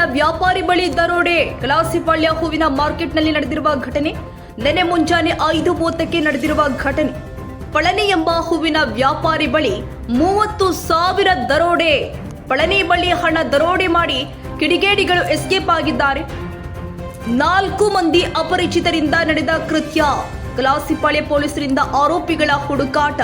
ಹೂವಿನ ವ್ಯಾಪಾರಿ ಬಳಿ ದರೋಡೆ ಕಲಾಸಿಪಾಳ್ಯ ಹೂವಿನ ಮಾರ್ಕೆಟ್ನಲ್ಲಿ ನಡೆದಿರುವ ಘಟನೆ. ನೆನೆ ಮುಂಜಾನೆ ಐದು ಮೂವತ್ತಕ್ಕೆ ನಡೆದಿರುವ ಘಟನೆ. ಪಳನಿ ಎಂಬ ಹೂವಿನ ವ್ಯಾಪಾರಿ ಬಳಿ ಮೂವತ್ತು ಸಾವಿರ ದರೋಡೆ. ಪಳನಿ ಬಳಿ ಹಣ ದರೋಡೆ ಮಾಡಿ ಕಿಡಿಗೇಡಿಗಳು ಎಸ್ಕೇಪ್ ಆಗಿದ್ದಾರೆ. ನಾಲ್ಕು ಮಂದಿ ಅಪರಿಚಿತರಿಂದ ನಡೆದ ಕೃತ್ಯ. ಕಲಾಸಿಪಾಳ್ಯ ಪೊಲೀಸರಿಂದ ಆರೋಪಿಗಳ ಹುಡುಕಾಟ.